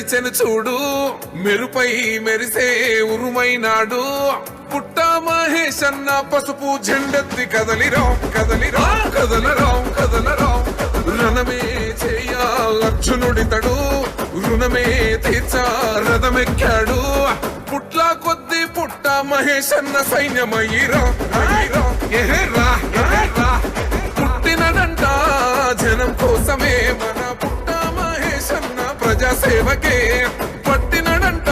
గడిచెను చూడు మెరుపై మెరిసే ఉరుమైనాడు. పుట్ట మహేష్ అన్న పసుపు జెండెత్తి కదలిరా కదలిరా కదలరా కదలరా రణమే చేయ అర్జునుడితడు రుణమే తీర్చా రథమెక్కాడు. పుట్ల కొద్ది పుట్ట మహేష్ అన్న సైన్యమయ్యిరా అయ్యిరా, పుట్టినడంట జనం కోసమే మన ప్రజాసేవకే పట్టినడంట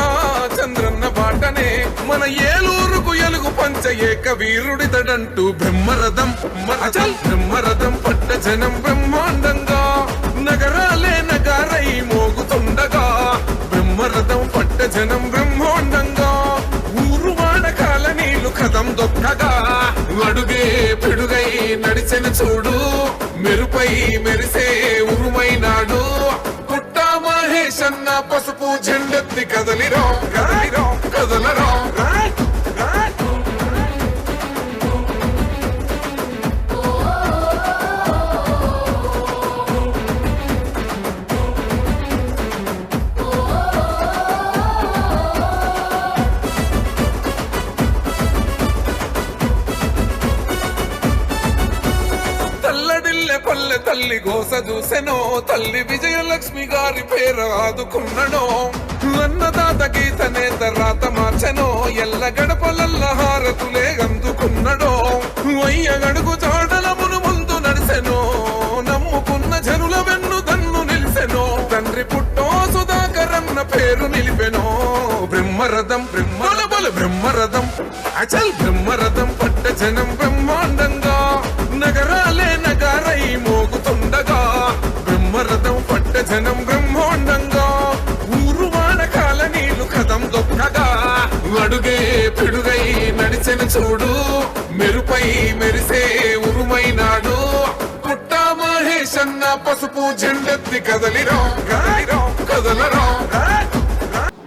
చంద్రన్న బాటనే. మన ఏలూరుకు ఎలుగు పంచ ఏక వీరుడితడంటూ బ్రహ్మరథం అచల్! బ్రహ్మరథం పట్ట జనం బ్రహ్మాండంగా. నగరాలే నగారై మోగుతుండగా. బ్రహ్మరథం పట్ట జనం బ్రహ్మాండంగా. ఊరు వాడకాల నీళ్ళు కథం దొక్కగా. అడుగే పిడుగై నడిచెన చూడు. మెరుపై మెరిసే ఉరుమైనాడు. మహేష్ పసుపు జెండెత్తి కదలిరా కదలిరా కదలరా. చూసెనో తల్లి విజయలక్ష్మి గారి పేరు ఆదుకున్ననో. అన్నదాత తనే తర్వాత రాత మార్చెనో. ఎల్ల గడపలల్ల హారతులే అందుకున్నడో వయ్య గడుగు చాడలమును ముందు నడిసెనో. నమ్ముకున్న జనుల వెన్ను దన్ను నిలిసెనో. తండ్రి పుట్టో సుధాకరన్న పేరు నిలిపెనో. బ్రహ్మరథం బ్రహ్మల బ్రహ్మరథం. అచల్ బ్రహ్మరథం పట్ట జనం బ్రహ్మాండంగా అడుగే పిడుగై నడిచెను చూడు. మెరుపై మెరిసే ఉరుమైనాడు పుట్ట మహేషన్న పసుపు జెండెత్తి కదలిరా కదలిరా కదలరా.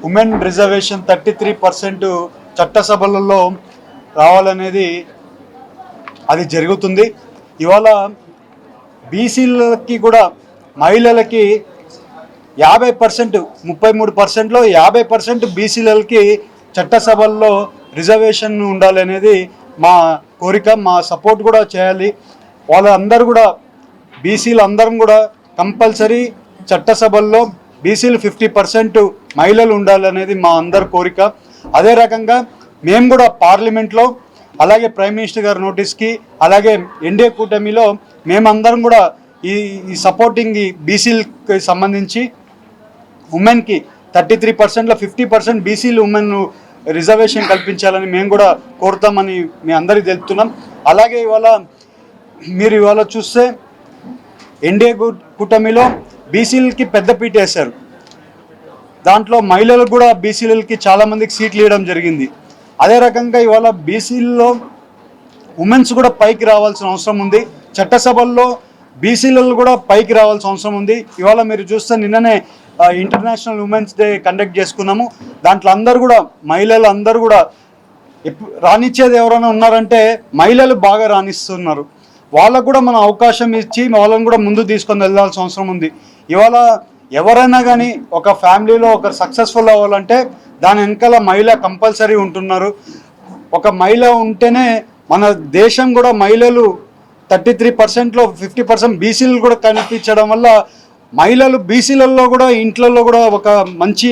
Women reservation thirty three percent చట్టసభలలో రావాలనేది అది జరుగుతుంది. ఇవాళ బీసీలకి కూడా మహిళలకి యాభై పర్సెంట్ ముప్పై మూడు పర్సెంట్లో యాభై పర్సెంట్ బీసీలకి చట్టసభల్లో రిజర్వేషన్ ఉండాలనేది మా కోరిక మా సపోర్ట్ కూడా చేయాలి. వాళ్ళందరూ కూడా బీసీలు అందరం కూడా కంపల్సరీ చట్టసభల్లో బీసీలు ఫిఫ్టీ పర్సెంట్ మహిళలు ఉండాలనేది మా అందరి కోరిక. అదే రకంగా మేము కూడా పార్లమెంట్లో అలాగే ప్రైమ్ మినిస్టర్ గారి నోటీస్కి అలాగే ఎన్డీఏ కూటమిలో మేమందరం కూడా ఈ ఈ సపోర్టింగ్ ఈ బీసీలకి సంబంధించి ఉమెన్కి థర్టీ త్రీ పర్సెంట్లో ఫిఫ్టీ పర్సెంట్ బీసీలు ఉమెన్ రిజర్వేషన్ కల్పించాలని మేము కూడా కోరుతామని మీ అందరికీ తెలుపుతున్నాం. అలాగే ఇవాళ మీరు ఇవాళ చూస్తే ఎన్డీఏ కూటమిలో బీసీలకి పెద్దపీట వేశారు. దాంట్లో మహిళలకు కూడా బీసీలకి చాలామందికి సీట్లు ఇవ్వడం జరిగింది. అదే రకంగా ఇవాళ బీసీల్లో ఉమెన్స్ కూడా పైకి రావాల్సిన అవసరం ఉంది. చట్టసభల్లో బీసీలలో కూడా పైకి రావాల్సిన అవసరం ఉంది. ఇవాళ మీరు చూస్తే నిన్ననే ఇంటర్నేషనల్ ఉమెన్స్ డే కండక్ట్ చేసుకున్నాము. దాంట్లో అందరూ కూడా మహిళలు అందరూ కూడా రాణించేది ఎవరైనా ఉన్నారంటే మహిళలు బాగా రాణిస్తున్నారు. వాళ్ళకు కూడా మనం అవకాశం ఇచ్చి వాళ్ళని కూడా ముందు తీసుకొని వెళ్ళాల్సిన అవసరం ఉంది. ఇవాళ ఎవరైనా కానీ ఒక ఫ్యామిలీలో ఒక సక్సెస్ఫుల్ అవ్వాలంటే దాని వెనకాల మహిళ కంపల్సరీ ఉంటున్నారు. ఒక మహిళ ఉంటేనే మన దేశం కూడా మహిళలు థర్టీ త్రీ పర్సెంట్లో ఫిఫ్టీ పర్సెంట్ బీసీలు కూడా కనిపించడం వల్ల మహిళలు బీసీలలో కూడా ఇంట్లలో కూడా ఒక మంచి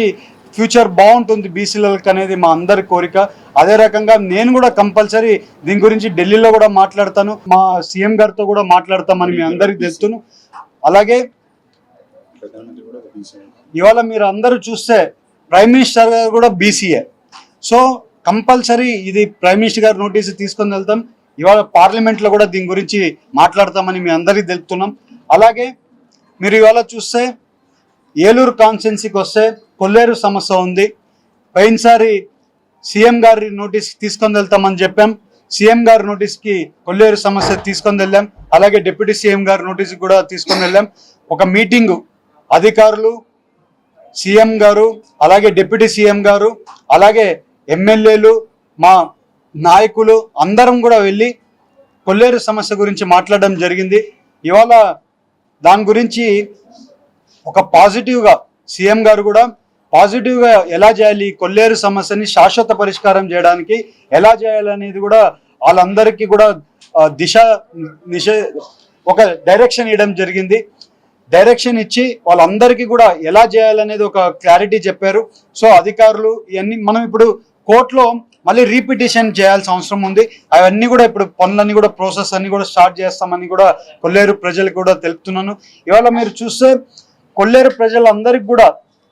ఫ్యూచర్ బాగుంటుంది బీసీలకు అనేది మా అందరి కోరిక. అదే రకంగా నేను కూడా కంపల్సరీ దీని గురించి ఢిల్లీలో కూడా మాట్లాడతాను. మా సీఎం గారితో కూడా మాట్లాడతామని మీ అందరికి తెలుపుతాను అలాగే ఇవాళ మీరు అందరూ చూస్తే ప్రైమ్ మినిస్టర్ గారు కూడా బీసీఏ సో కంపల్సరీ ఇది ప్రైమ్ మినిస్టర్ గారు నోటీస్ తీసుకొని వెళ్తాం. ఇవాళ పార్లమెంట్లో కూడా దీని గురించి మాట్లాడతామని మీ అందరికీ తెలుపుతున్నాం. అలాగే మీరు ఇవాళ చూస్తే ఏలూరు కాన్స్టెన్సీకి వస్తే కొల్లేరు సమస్య ఉంది. పోయినసారి సీఎం గారి నోటీస్ తీసుకొని వెళ్తామని చెప్పాం. సీఎం గారి నోటీస్కి కొల్లేరు సమస్య తీసుకొని వెళ్ళాం. అలాగే డిప్యూటీ సీఎం గారి నోటీస్ కూడా తీసుకొని వెళ్ళాం. ఒక మీటింగు అధికారులు సీఎం గారు అలాగే డిప్యూటీ సీఎం గారు అలాగే ఎమ్మెల్యేలు మా నాయకులు అందరం కూడా వెళ్ళి కొల్లేరు సమస్య గురించి మాట్లాడడం జరిగింది. ఇవాళ దాని గురించి ఒక పాజిటివ్గా సీఎం గారు కూడా పాజిటివ్గా ఎలా చేయాలి? కొల్లేరు సమస్యని శాశ్వత పరిష్కారం చేయడానికి ఎలా చేయాలనేది కూడా వాళ్ళందరికీ కూడా దిశ నిష ఒక డైరెక్షన్ ఇవ్వడం జరిగింది. డైరెక్షన్ ఇచ్చి వాళ్ళందరికీ కూడా ఎలా చేయాలనేది ఒక క్లారిటీ చెప్పారు. సో అధికారులు ఇవన్నీ మనం ఇప్పుడు కోర్టులో మళ్ళీ రీపిటిషన్ చేయాల్సిన అవసరం ఉంది. అవన్నీ కూడా ఇప్పుడు పనులన్నీ కూడా ప్రాసెస్ అన్ని కూడా స్టార్ట్ చేస్తామని కూడా కొల్లేరు ప్రజలకు కూడా తెలుపుతున్నాను. ఇవాళ మీరు చూస్తే కొల్లేరు ప్రజలందరికీ కూడా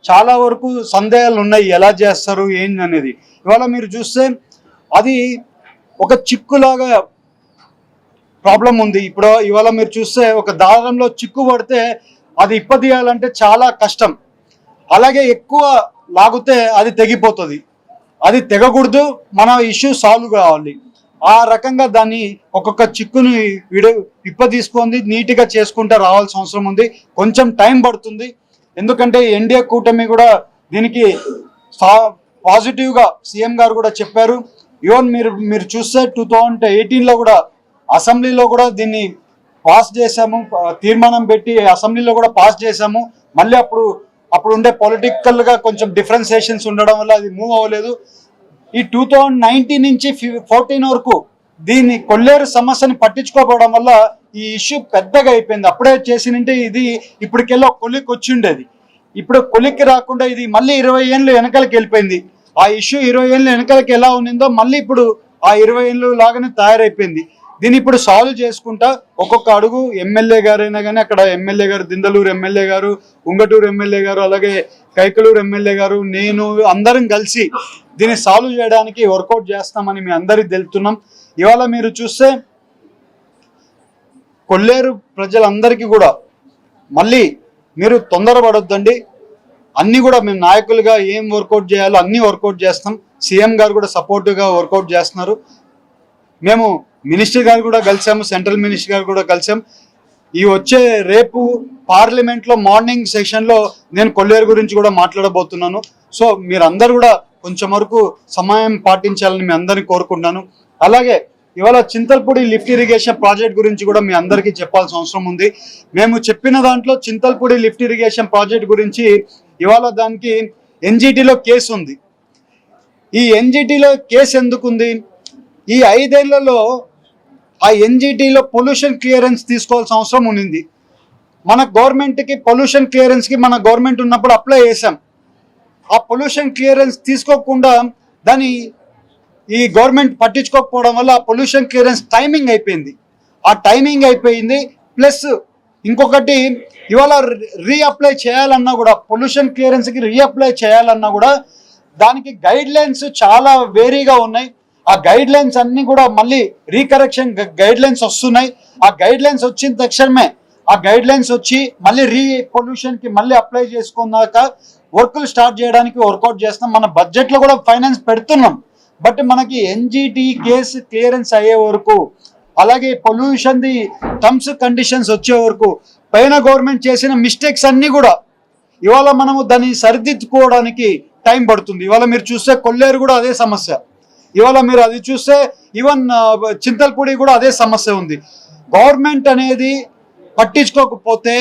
చాలా వరకు సందేహాలు ఉన్నాయి. ఎలా చేస్తారు ఏంటి అనేది. ఇవాళ మీరు చూస్తే అది ఒక చిక్కులాగా ప్రాబ్లం ఉంది. ఇప్పుడు ఇవాళ మీరు చూస్తే ఒక దారంలో చిక్కు పడితే అది ఇప్పదీయాలంటే చాలా కష్టం. అలాగే ఎక్కువ లాగితే అది తెగిపోతుంది. అది తెగకూడదు మన ఇష్యూ సాల్వ్ కావాలి. ఆ రకంగా దాన్ని ఒక్కొక్క చిక్కుని విడ ఇప్ప తీసుకొని నీట్గా చేసుకుంటే రావాల్సిన అవసరం ఉంది. కొంచెం టైం పడుతుంది. ఎందుకంటే ఎన్డీఏ కూటమి కూడా దీనికి సా పాజిటివ్గా సీఎం గారు కూడా చెప్పారు. ఈవెన్ మీరు మీరు చూస్తే టూ థౌజండ్ ఎయిటీన్లో కూడా అసెంబ్లీలో కూడా దీన్ని పాస్ చేశాము. తీర్మానం పెట్టి అసెంబ్లీలో కూడా పాస్ చేశాము. మళ్ళీ అప్పుడు అప్పుడు ఉండే పొలిటికల్గా కొంచెం డిఫరెన్సియేషన్స్ ఉండడం వల్ల అది మూవ్ అవ్వలేదు. ఈ టూ థౌజండ్ నైన్టీన్ నుంచి ఫోర్టీన్ వరకు దీన్ని కొల్లేరు సమస్యని పట్టించుకోకపోవడం వల్ల ఈ ఇష్యూ పెద్దగా అయిపోయింది. అప్పుడే చేసినంటే ఇది ఇప్పటికెల్లా కొలిక్ వచ్చి ఉండేది. ఇప్పుడు కొలిక్కి రాకుండా ఇది మళ్ళీ ఇరవై ఏళ్ళు వెనకాలకి వెళ్ళిపోయింది. ఆ ఇష్యూ ఇరవై ఏళ్ళు వెనకాలకి ఎలా ఉన్నిందో మళ్ళీ ఇప్పుడు ఆ ఇరవై ఏళ్ళు లాగానే తయారైపోయింది. దీన్ని ఇప్పుడు సాల్వ్ చేసుకుంటా ఒక్కొక్క అడుగు ఎమ్మెల్యే గారైనా కానీ అక్కడ ఎమ్మెల్యే గారు దిందలూరు ఎమ్మెల్యే గారు ఉంగటూరు ఎమ్మెల్యే గారు అలాగే కైకలూరు ఎమ్మెల్యే గారు నేను అందరం కలిసి దీన్ని సాల్వ్ చేయడానికి వర్కౌట్ చేస్తామని మీ అందరికి తెలుపుతున్నాం. ఇవాళ మీరు చూస్తే కొల్లేరు ప్రజలందరికీ కూడా మళ్ళీ మీరు తొందరపడొద్దండి. అన్నీ కూడా మేము నాయకులుగా ఏం వర్కౌట్ చేయాలో అన్నీ వర్కౌట్ చేస్తాం. సీఎం గారు కూడా సపోర్టివ్గా వర్కౌట్ చేస్తున్నారు. మేము మినిస్టర్ గారు కూడా కలిసాము సెంట్రల్ మినిస్టర్ గారు కూడా కలిసాం. ఈ వచ్చే రేపు పార్లమెంట్లో మార్నింగ్ సెషన్లో నేను కొల్లేరు గురించి కూడా మాట్లాడబోతున్నాను. సో మీరందరూ కూడా కొంచెం వరకు సమయం పాటించాలని మీ అందరిని కోరుకుంటున్నాను. అలాగే ఇవాళ చింతల్పూడి లిఫ్ట్ ఇరిగేషన్ ప్రాజెక్ట్ గురించి కూడా మీ అందరికీ చెప్పాల్సిన అవసరం ఉంది. మేము చెప్పిన దాంట్లో చింతల్పూడి లిఫ్ట్ ఇరిగేషన్ ప్రాజెక్ట్ గురించి ఇవాళ దానికి ఎన్జిటిలో కేసు ఉంది. ఈ ఎన్జిటిలో కేసు ఎందుకుంది? ఈ ఐదేళ్ళలో ఆ ఎన్జిటిలో పొల్యూషన్ క్లియరెన్స్ తీసుకోవాల్సిన అవసరం ఉండింది మన గవర్నమెంట్కి పొల్యూషన్ క్లియరెన్స్కి మన గవర్నమెంట్ ఉన్నప్పుడు అప్లై చేసాం ఆ పొల్యూషన్ క్లియరెన్స్ తీసుకోకుండా దాని ఈ గవర్నమెంట్ పట్టించుకోకపోవడం వల్ల ఆ పొల్యూషన్ క్లియరెన్స్ టైమింగ్ అయిపోయింది. ఆ టైమింగ్ అయిపోయింది. ప్లస్ ఇంకొకటి ఇవాళ రీఅప్లై చేయాలన్నా కూడా పొల్యూషన్ క్లియరెన్స్కి రీఅప్లై చేయాలన్నా కూడా దానికి గైడ్ లైన్స్ చాలా వేరీగా ఉన్నాయి. ఆ గైడ్ లైన్స్ అన్ని కూడా మళ్ళీ రీకరెక్షన్ గైడ్ లైన్స్ వస్తున్నాయి. ఆ గైడ్ లైన్స్ వచ్చిన తక్షణమే ఆ గైడ్ లైన్స్ వచ్చి మళ్ళీ రీ పొల్యూషన్కి మళ్ళీ అప్లై చేసుకున్నాక వర్కులు స్టార్ట్ చేయడానికి వర్కౌట్ చేస్తున్నాం. మన బడ్జెట్లో కూడా ఫైనాన్స్ పెడుతున్నాం. బట్ మనకి ఎన్జిటి కేసు క్లియరెన్స్ అయ్యే వరకు అలాగే పొల్యూషన్ ది టర్మ్స్ కండిషన్స్ వచ్చే వరకు పైన గవర్నమెంట్ చేసిన మిస్టేక్స్ అన్ని కూడా ఇవాళ మనము దాన్ని సరిదిద్దుకోవడానికి టైం పడుతుంది. ఇవాళ మీరు చూస్తే కొల్లేరు కూడా అదే సమస్య. ఇవాళ మీరు అది చూస్తే ఈవెన్ చింతల్పూడి కూడా అదే సమస్య ఉంది. గవర్నమెంట్ అనేది పట్టించుకోకపోతే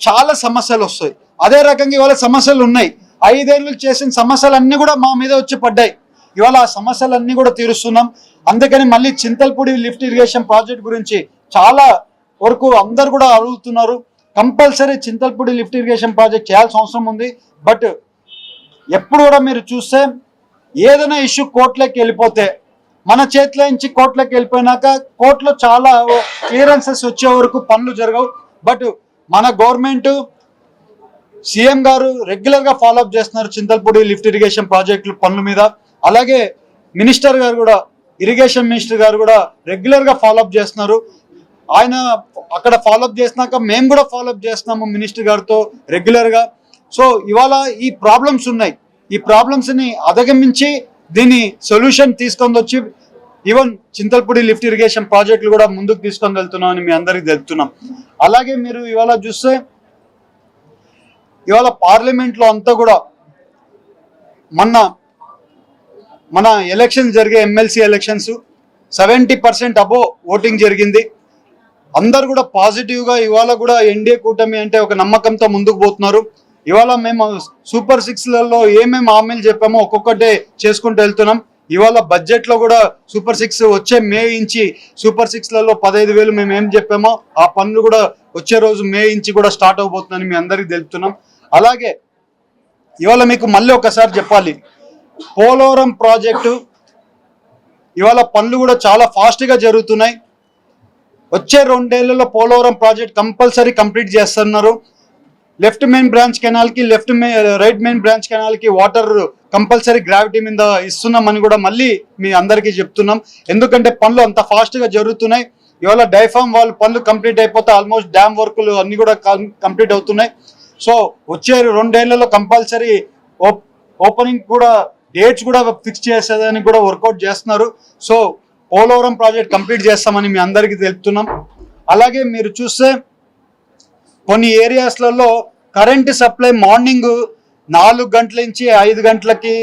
చాలా సమస్యలు వస్తాయి. అదే రకంగా ఇవాళ సమస్యలు ఉన్నాయి. ఐదేళ్ళు చేసిన సమస్యలన్నీ కూడా మా మీద వచ్చి పడ్డాయి. ఇవాళ ఆ సమస్యలన్నీ కూడా తీరుస్తున్నాం. అందుకని మళ్ళీ చింతల్పూడి లిఫ్ట్ ఇరిగేషన్ ప్రాజెక్ట్ గురించి చాలా వరకు అందరు కూడా అడుగుతున్నారు. Compulsory Chintalapudi lift irrigation project చేయాల్సిన అవసరం ఉంది. బట్ ఎప్పుడు కూడా మీరు చూస్తే ఏదైనా ఇష్యూ కోర్టులోకి వెళ్ళిపోతే మన చేతిలో నుంచి కోర్టులోకి వెళ్ళిపోయినాక కోర్టులో చాలా క్లియరెన్సెస్ వచ్చే వరకు పనులు జరగవు. బట్ మన గవర్నమెంట్ సీఎం గారు రెగ్యులర్గా ఫాలోఅప్ చేస్తున్నారు చింతల్పూడి లిఫ్ట్ ఇరిగేషన్ ప్రాజెక్టులు పనుల మీద. అలాగే మినిస్టర్ గారు కూడా ఇరిగేషన్ మినిస్టర్ గారు కూడా రెగ్యులర్గా ఫాలోఅప్ చేస్తున్నారు. ఆయన అక్కడ ఫాలోఅప్ చేసినాక మేము కూడా ఫాలోఅప్ చేస్తున్నాము మినిస్టర్ గారితో రెగ్యులర్గా. సో ఇవాళ ఈ ప్రాబ్లమ్స్ ఉన్నాయి. ఈ ప్రాబ్లమ్స్ని అధిగమించి దీన్ని సొల్యూషన్ తీసుకొని వచ్చి ఈవెన్ చింతల్పూడి లిఫ్ట్ ఇరిగేషన్ ప్రాజెక్టులు కూడా ముందుకు తీసుకొని వెళ్తున్నాం అని మీ అందరికి తెలుపుతున్నాం. అలాగే మీరు ఇవాళ చూస్తే ఇవాళ పార్లమెంట్లో అంతా కూడా మొన్న మన ఎలక్షన్స్ జరిగే MLC elections seventy percent above voting జరిగింది. అందరు కూడా పాజిటివ్గా ఇవాళ కూడా ఎన్డీఏ కూటమి అంటే ఒక నమ్మకంతో ముందుకు పోతున్నారు. ఇవాళ మేము సూపర్ సిక్స్లలో ఏమేమి హామీలు చెప్పామో ఒక్కొక్కటే చేసుకుంటూ వెళ్తున్నాం. ఇవాళ బడ్జెట్లో కూడా సూపర్ సిక్స్ వచ్చే మే ఇంచి సూపర్ సిక్స్లలో పదహైదు వేలు మేము ఏం చెప్పామో ఆ పనులు కూడా వచ్చే రోజు మే ఇంచి కూడా స్టార్ట్ అవబోతుందని మీ అందరికీ తెలుపుతున్నాం. అలాగే ఇవాళ మీకు మళ్ళీ ఒకసారి చెప్పాలి. పోలవరం ప్రాజెక్టు ఇవాళ పనులు కూడా చాలా ఫాస్ట్గా జరుగుతున్నాయి. వచ్చే రెండేళ్ళలో పోలవరం ప్రాజెక్ట్ కంపల్సరీ కంప్లీట్ చేస్తున్నారు. లెఫ్ట్ మెయిన్ బ్రాంచ్ కెనాల్కి లెఫ్ట్ మే రైట్ మెయిన్ బ్రాంచ్ కెనాల్కి వాటర్ కంపల్సరీ గ్రావిటీ మీద ఇస్తున్నామని కూడా మళ్ళీ మీ అందరికీ చెప్తున్నాం. ఎందుకంటే పనులు అంత ఫాస్ట్గా జరుగుతున్నాయి. ఇవాళ డైఫామ్ వాళ్ళు పనులు కంప్లీట్ అయిపోతే ఆల్మోస్ట్ డ్యామ్ వర్కులు అన్ని కూడా కంప్లీట్ అవుతున్నాయి. సో వచ్చే రెండేళ్ళలో కంపల్సరీ ఓపెనింగ్ కూడా డేట్స్ కూడా ఫిక్స్ చేసేదని కూడా వర్కౌట్ చేస్తున్నారు. సో పోలవరం ప్రాజెక్ట్ కంప్లీట్ చేస్తామని మీ అందరికీ తెలుపుతున్నాం. అలాగే మీరు చూస్తే కొన్ని ఏరియాస్లలో కరెంటు సప్లై మార్నింగ్ నాలుగు గంటల నుంచి ఐదు గంటలకి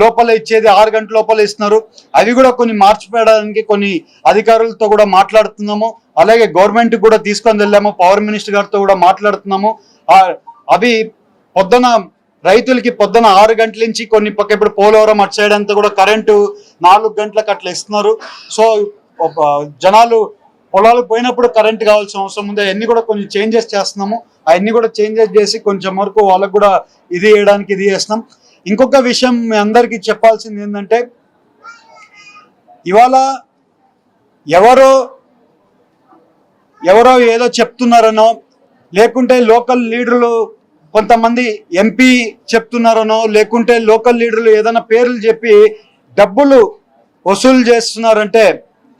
లోపల ఇచ్చేది ఆరు గంటల లోపల ఇస్తున్నారు. అవి కూడా కొన్ని మార్చిపోయడానికి కొన్ని అధికారులతో కూడా మాట్లాడుతున్నాము. అలాగే గవర్నమెంట్ కూడా తీసుకొని వెళ్ళాము. పవర్ మినిస్టర్ గారితో కూడా మాట్లాడుతున్నాము. అవి పొద్దున రైతులకి పొద్దున ఆరు గంటల నుంచి కొన్ని పక్క ఇప్పుడు పోలవరం అటు సైడ్ అంతా కూడా కరెంటు నాలుగు గంటలకు అట్లా ఇస్తున్నారు. సో జనాలు పొలాలు పోయినప్పుడు కరెంట్ కావాల్సిన అవసరం ఉంది. అవన్నీ కూడా కొంచెం చేంజెస్ చేస్తున్నాము. అవన్నీ కూడా చేంజెస్ చేసి కొంచెం వరకు వాళ్ళకు కూడా ఇది చేయడానికి ఇది చేస్తున్నాం. ఇంకొక విషయం మీ అందరికీ చెప్పాల్సింది ఏంటంటే ఇవాళ ఎవరో ఎవరో ఏదో చెప్తున్నారనో లేకుంటే లోకల్ లీడర్లు కొంతమంది ఎంపీ చెప్తున్నారనో లేకుంటే లోకల్ లీడర్లు ఏదైనా పేర్లు చెప్పి డబ్బులు వసూలు చేస్తున్నారంటే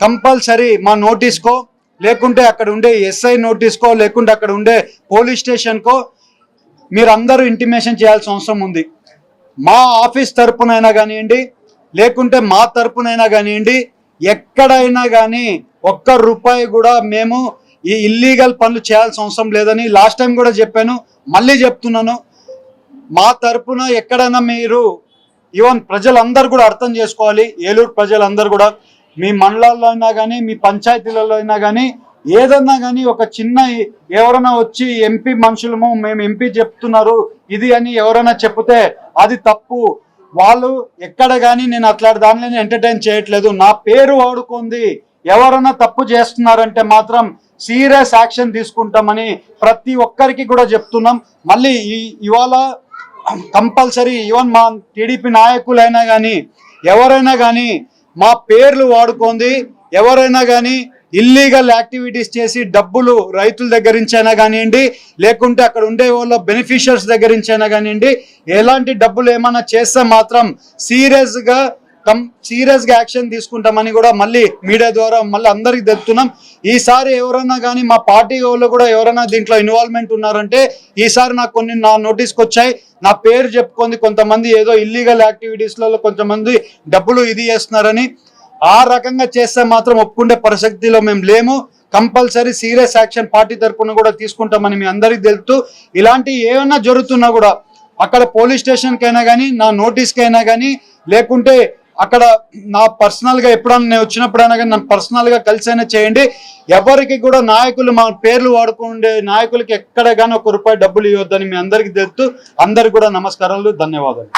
కంపల్సరీ మా నోటీస్కో లేకుంటే అక్కడ ఉండే ఎస్ఐ నోటీస్కో లేకుంటే అక్కడ ఉండే పోలీస్ స్టేషన్కో మీరు అందరూ ఇంటిమేషన్ చేయాల్సిన అవసరం ఉంది. మా ఆఫీస్ తరపునైనా కానివ్వండి లేకుంటే మా తరపునైనా కానివ్వండి ఎక్కడైనా కానీ ఒక్క రూపాయి కూడా మేము ఈ ఇల్లీగల్ పనులు చేయాల్సిన అవసరం లేదని లాస్ట్ టైం కూడా చెప్పాను మళ్ళీ చెప్తున్నాను. మా తరపున ఎక్కడైనా మీరు ఈవెన్ ప్రజలందరూ కూడా అర్థం చేసుకోవాలి ఏలూరు ప్రజలందరూ కూడా. మీ మండలాల్లో అయినా కానీ మీ పంచాయతీలలో అయినా కానీ ఏదన్నా కానీ ఒక చిన్న ఎవరైనా వచ్చి ఎంపీ మనుషులము మేము ఎంపీ చెప్తున్నారు ఇది అని ఎవరైనా చెప్తే అది తప్పు. వాళ్ళు ఎక్కడ కానీ నేను అట్లాంటి దానిలో ఎంటర్టైన్ చేయట్లేదు. నా పేరు వాడుకుంది. ఎవరైనా తప్పు చేస్తున్నారంటే మాత్రం సీరియస్ యాక్షన్ తీసుకుంటామని ప్రతి ఒక్కరికి కూడా చెప్తున్నాం. మళ్ళీ ఈ ఇవాళ కంపల్సరీ ఈవెన్ మా టీడీపీ నాయకులైనా కానీ ఎవరైనా కానీ మా పేర్లు వాడుకోండి. ఎవరైనా కానీ ఇల్లీగల్ యాక్టివిటీస్ చేసి డబ్బులు రైతుల దగ్గర నుంచి అయినా కానివ్వండి లేకుంటే అక్కడ ఉండే వాళ్ళ బెనిఫిషియర్స్ దగ్గర నుంచి అయినా కానివ్వండి ఎలాంటి డబ్బులు ఏమైనా చేస్తే మాత్రం సీరియస్గా కం సీరియస్గా యాక్షన్ తీసుకుంటామని కూడా మళ్ళీ మీడియా ద్వారా మళ్ళీ అందరికి తెలుపుతున్నాం. ఈసారి ఎవరైనా కానీ మా పార్టీ వాళ్ళు కూడా ఎవరైనా దీంట్లో ఇన్వాల్వ్మెంట్ ఉన్నారంటే ఈసారి నాకు కొన్ని నా నోటీస్కి వచ్చాయి. నా పేరు చెప్పుకొని కొంతమంది ఏదో ఇల్లీగల్ యాక్టివిటీస్లలో కొంతమంది డబ్బులు ఇది చేస్తున్నారని ఆ రకంగా చేస్తే మాత్రం ఒప్పుకుండే పరిస్థితిలో మేము లేము. కంపల్సరీ సీరియస్ యాక్షన్ పార్టీ తరఫున కూడా తీసుకుంటామని మీ అందరికీ తెలుపుతూ ఇలాంటి ఏమైనా జరుగుతున్నా కూడా అక్కడ పోలీస్ స్టేషన్కైనా కానీ నా నోటీస్కైనా కానీ లేకుంటే అక్కడ నా పర్సనల్గా ఎప్పుడన్నా నేను వచ్చినప్పుడైనా కానీ నన్ను పర్సనల్గా కలిసి అయినా చేయండి. ఎవరికి కూడా నాయకులు మా పేర్లు వాడుకుండే నాయకులకి ఎక్కడ కానీ ఒక రూపాయి డబ్బులు ఇవ్వద్దని మీ అందరికీ తెలుపుతూ అందరికి కూడా నమస్కారాలు ధన్యవాదాలు.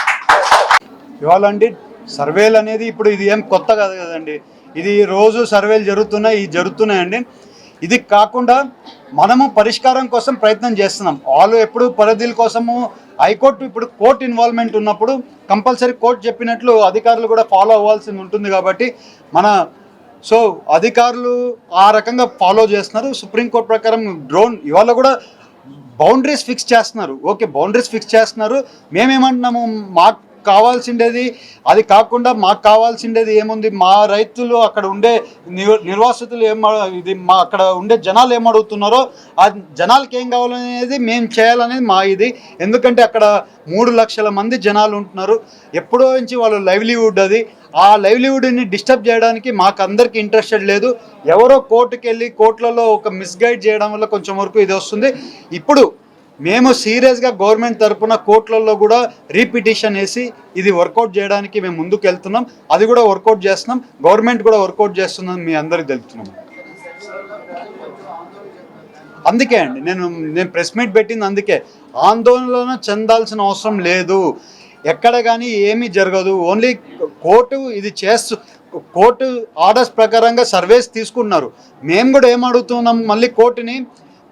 ఇవాళ అండి సర్వేలు అనేది ఇప్పుడు ఇది ఏం కొత్త కాదు కదండి. ఇది రోజు సర్వేలు జరుగుతున్నాయి ఇవి జరుగుతున్నాయండి. ఇది కాకుండా మనము పరిష్కారం కోసం ప్రయత్నం చేస్తున్నాం. వాళ్ళు ఎప్పుడు పరిధిల కోసము హైకోర్టు ఇప్పుడు కోర్టు ఇన్వాల్వ్మెంట్ ఉన్నప్పుడు కంపల్సరీ కోర్టు చెప్పినట్లు అధికారులు కూడా ఫాలో అవ్వాల్సి ఉంటుంది కాబట్టి మన సో అధికారులు ఆ రకంగా ఫాలో చేస్తున్నారు. సుప్రీంకోర్టు ప్రకారం డ్రోన్ ఇవాళ కూడా బౌండరీస్ ఫిక్స్ చేస్తున్నారు. ఓకే బౌండరీస్ ఫిక్స్ చేస్తున్నారు. మేమేమంటున్నాము మాకు కావాల్సిండేది. అది కాకుండా మాకు కావాల్సిండేది ఏముంది? మా రైతులు అక్కడ ఉండే నిర్వాసితులు ఏం ఇది మా అక్కడ ఉండే జనాలు ఏం అడుగుతున్నారో ఆ జనాలకి ఏం కావాలనేది మేము చేయాలనేది మా ఇది. ఎందుకంటే అక్కడ మూడు లక్షల మంది జనాలు ఉంటున్నారు. ఎప్పుడో నుంచి వాళ్ళు లైవ్లీవుడ్ అది. ఆ లైవ్లీవుడ్ని డిస్టర్బ్ చేయడానికి మాకు అందరికీ ఇంట్రెస్టెడ్ లేదు. ఎవరో కోర్టుకి వెళ్ళి కోర్టులలో ఒక మిస్గైడ్ చేయడం వల్ల కొంచెం వరకు ఇది వస్తుంది. ఇప్పుడు మేము సీరియస్గా గవర్నమెంట్ తరపున కోర్టులలో కూడా రీపిటిషన్ వేసి ఇది వర్కౌట్ చేయడానికి మేము ముందుకు వెళ్తున్నాం అది కూడా వర్కౌట్ చేస్తున్నాం. గవర్నమెంట్ కూడా వర్కౌట్ చేస్తుందని మీ అందరికి తెలుపుతున్నాం అందుకే అండి నేను నేను ప్రెస్ మీట్ పెట్టింది అందుకే. ఆందోళన చెందాల్సిన అవసరం లేదు. ఎక్కడ కానీ ఏమీ జరగదు. ఓన్లీ కోర్టు ఇది చేస్తూ కోర్టు ఆర్డర్స్ ప్రకారంగా సర్వేస్ తీసుకున్నారు. మేము కూడా ఏం అడుగుతున్నాం? మళ్ళీ కోర్టుని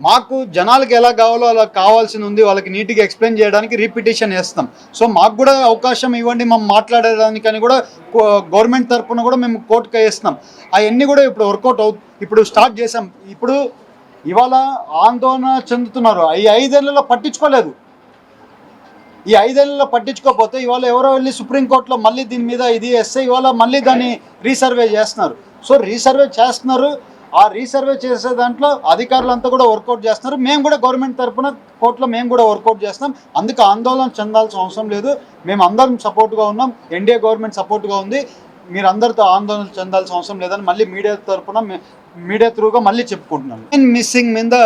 మాకు జనాలకి ఎలా కావాలో అలా కావాల్సి ఉంది వాళ్ళకి నీట్గా ఎక్స్ప్లెయిన్ చేయడానికి రీపిటిషన్ వేస్తాం. సో మాకు కూడా అవకాశం ఇవ్వండి మేము మాట్లాడడానికని కూడా గవర్నమెంట్ తరఫున కూడా మేము కోర్టుకి వేస్తున్నాం అవన్నీ కూడా ఇప్పుడు వర్కౌట్ అవు ఇప్పుడు స్టార్ట్ చేసాం ఇప్పుడు ఇవాళ ఆందోళన చెందుతున్నారు. ఈ ఐదేళ్ళలో పట్టించుకోలేదు. ఈ ఐదేళ్ళలో పట్టించుకోకపోతే ఇవాళ ఎవరో వెళ్ళి సుప్రీంకోర్టులో మళ్ళీ దీని మీద ఇది వేస్తే ఇవాళ మళ్ళీ దాన్ని రీసర్వే చేస్తున్నారు. సో రీసర్వే చేస్తున్నారు. ఆ రీసర్వే చేసే దాంట్లో అధికారులంతా కూడా వర్కౌట్ చేస్తున్నారు. మేము కూడా గవర్నమెంట్ తరఫున కోర్టులో మేము కూడా వర్కౌట్ చేస్తాం అందుకు ఆందోళన చెందాల్సిన అవసరం లేదు. మేము అందరం సపోర్ట్గా ఉన్నాం. ఎన్డీఏ గవర్నమెంట్ సపోర్ట్గా ఉంది. మీరు అందరితో ఆందోళన చెందాల్సిన అవసరం లేదని మళ్ళీ మీడియా తరఫున మీడియా త్రూగా మళ్ళీ చెప్పుకుంటున్నాను మిస్సింగ్ మీద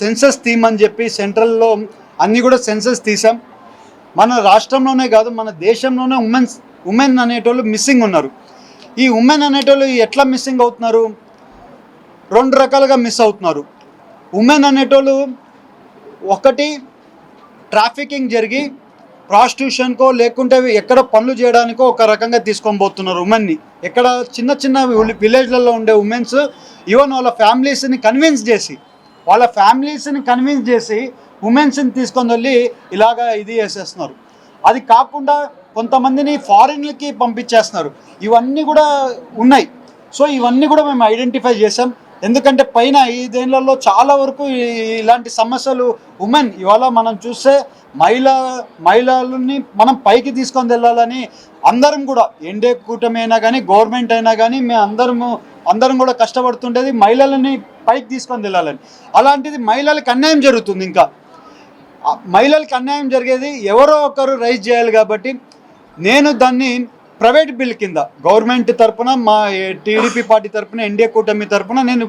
సెన్సస్ థీమ్ అని చెప్పి సెంట్రల్లో అన్నీ కూడా సెన్సస్ తీసాం మన రాష్ట్రంలోనే కాదు మన దేశంలోనే ఉమెన్స్ ఉమెన్ అనేటోళ్ళు మిస్సింగ్ ఉన్నారు. ఈ ఉమెన్ అనేటోళ్ళు ఎట్లా మిస్సింగ్ అవుతున్నారు? రెండు రకాలుగా మిస్ అవుతున్నారు. ఉమెన్ అనేటోళ్ళు ఒకటి ట్రాఫికింగ్ జరిగి ప్రాస్టిట్యూషన్కో లేకుంటే ఎక్కడ పనులు చేయడానికో ఒక రకంగా తీసుకొని పోతున్నారు ఉమెన్ని ఎక్కడ చిన్న చిన్న విలేజ్లలో ఉండే ఉమెన్స్ ఈవెన్ వాళ్ళ ఫ్యామిలీస్ని కన్విన్స్ చేసి వాళ్ళ ఫ్యామిలీస్ని కన్విన్స్ చేసి ఉమెన్స్ని తీసుకొని వెళ్ళి ఇలాగా ఇది చేసేస్తున్నారు. అది కాకుండా కొంతమందిని ఫారిన్లకి పంపించేస్తున్నారు. ఇవన్నీ కూడా ఉన్నాయి. సో ఇవన్నీ కూడా మేము ఐడెంటిఫై చేసాం ఎందుకంటే పైన ఐదేళ్ళలో చాలా వరకు ఇలాంటి సమస్యలు ఉమెన్. ఇవాళ మనం చూస్తే మహిళ మహిళలని మనం పైకి తీసుకొని వెళ్ళాలని అందరం కూడా ఎన్డీఏ కూటమి అయినా కానీ గవర్నమెంట్ అయినా కానీ మేము అందరము అందరం కూడా కష్టపడుతుండేది మహిళలని పైకి తీసుకొని వెళ్ళాలని. అలాంటిది మహిళలకు అన్యాయం జరుగుతుంది ఇంకా. మహిళలకు అన్యాయం జరిగేది ఎవరో ఒకరు రైజ్ చేయాలి కాబట్టి నేను దాన్ని ప్రైవేట్ బిల్ కింద గవర్నమెంట్ తరపున మా టీడీపీ పార్టీ తరపున ఎన్డీఏ కూటమి తరపున నేను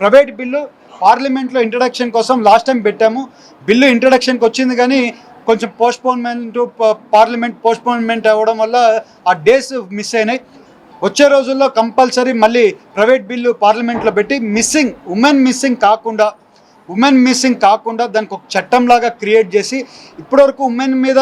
ప్రైవేట్ బిల్లు పార్లమెంట్లో ఇంట్రడక్షన్ కోసం లాస్ట్ టైం పెట్టాము. బిల్లు ఇంట్రడక్షన్కి వచ్చింది కానీ కొంచెం పోస్ట్పోన్మెంట్ పార్లమెంట్ పోస్ట్పోన్మెంట్ అవ్వడం వల్ల ఆ డేస్ మిస్ అయినాయి. వచ్చే రోజుల్లో కంపల్సరీ మళ్ళీ ప్రైవేట్ బిల్లు పార్లమెంట్లో పెట్టి మిస్సింగ్ ఉమెన్ మిస్సింగ్ కాకుండా ఉమెన్ మిస్సింగ్ కాకుండా దానికి ఒక చట్టంలాగా క్రియేట్ చేసి ఇప్పటివరకు ఉమెన్ మీద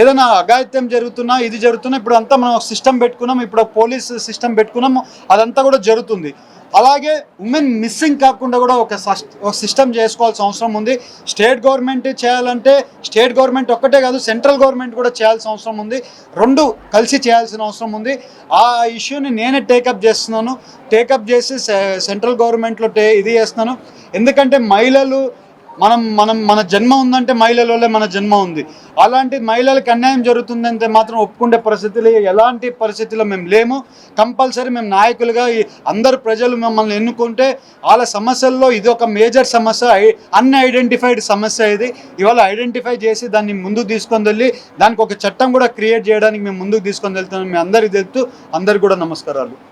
ఏదైనా అఘాయిత్యం జరుగుతున్నా ఇది జరుగుతున్నా ఇప్పుడు అంతా మనం సిస్టమ్ పెట్టుకున్నాం ఇప్పుడు పోలీస్ సిస్టమ్ పెట్టుకున్నాం అదంతా కూడా జరుగుతుంది. అలాగే ఉమెన్ మిస్సింగ్ కాకుండా కూడా ఒక సస్- ఒక సిస్టమ్ చేసుకోవాల్సిన అవసరం ఉంది. స్టేట్ గవర్నమెంట్ చేయాలంటే స్టేట్ గవర్నమెంట్ ఒక్కటే కాదు సెంట్రల్ గవర్నమెంట్ కూడా చేయాల్సిన అవసరం ఉంది. రెండు కలిసి చేయాల్సిన అవసరం ఉంది. ఆ ఇష్యూని నేనే టేకప్ చేస్తున్నాను. టేకప్ చేసి సె- సెంట్రల్ గవర్నమెంట్లో టే ఇది చేస్తున్నాను. ఎందుకంటే మహిళలు మనం మనం మన జన్మ ఉందంటే మహిళలలో మన జన్మ ఉంది. అలాంటి మహిళలకు అన్యాయం జరుగుతుందంటే మాత్రం ఒప్పుకుండే పరిస్థితులు ఎలాంటి పరిస్థితుల్లో మేము లేము. కంపల్సరీ మేము నాయకులుగా ఈ అందరు ప్రజలు మమ్మల్ని ఎన్నుకుంటే వాళ్ళ సమస్యల్లో ఇది ఒక మేజర్ సమస్య. అన్ఐడెంటిఫైడ్ సమస్య ఇది. ఇవాళ ఐడెంటిఫై చేసి దాన్ని ముందుకు తీసుకొని వెళ్ళి దానికి ఒక చట్టం కూడా క్రియేట్ చేయడానికి మేము ముందుకు తీసుకొని వెళ్తున్నాం. మీ అందరికీ తెలుపుతూ అందరికి కూడా నమస్కారాలు.